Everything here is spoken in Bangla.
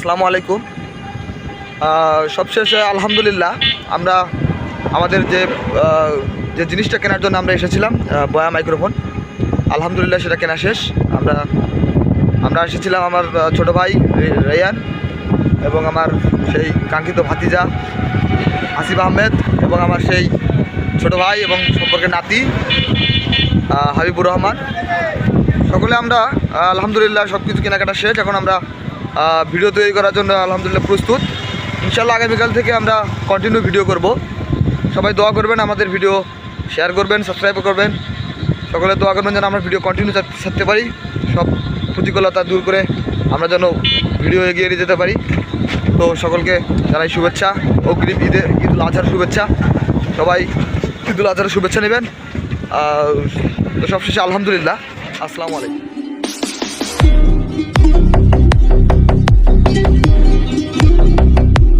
আসসালামু আলাইকুম। সবশেষে আলহামদুলিল্লাহ আমরা আমাদের যে যে জিনিসটা কেনার জন্য আমরা এসেছিলাম বয়া মাইক্রোফোন। আলহামদুলিল্লাহ সেটা কেনা শেষ। আমরা আমরা এসেছিলাম আমার ছোট ভাই রেয়ান এবং আমার সেই কাঙ্ক্ষিত ভাতিজা আসিফ আহমেদ এবং আমার সেই ছোট ভাই এবং সম্পর্কে নাতি হাবিবুর রহমান। সকলে আমরা আলহামদুলিল্লাহ সব কিছু কেনাকাটা শেষ। এখন আমরা ভিডিও তৈরি করার জন্য আলহামদুলিল্লাহ প্রস্তুত। ইনশাল্লাহ আগামীকাল থেকে আমরা কন্টিনিউ ভিডিও করব। সবাই দোয়া করবেন, আমাদের ভিডিও শেয়ার করবেন সাবস্ক্রাইব করবেন। সকলে দোয়া করবেন যেন আমরা ভিডিও কন্টিনিউ ছাড়তে পারি। সব প্রতিকূলতা দূর করে আমরা যেন ভিডিও এগিয়ে নিয়ে যেতে পারি। তো সকলকে জানাই শুভেচ্ছা, অগ্রিম ঈদে ঈদ উল আজহার শুভেচ্ছা। সবাই ঈদ উল আজহার শুভেচ্ছা নেবেন। সবশেষে আলহামদুলিল্লাহ। আসসালামু আলাইকুম।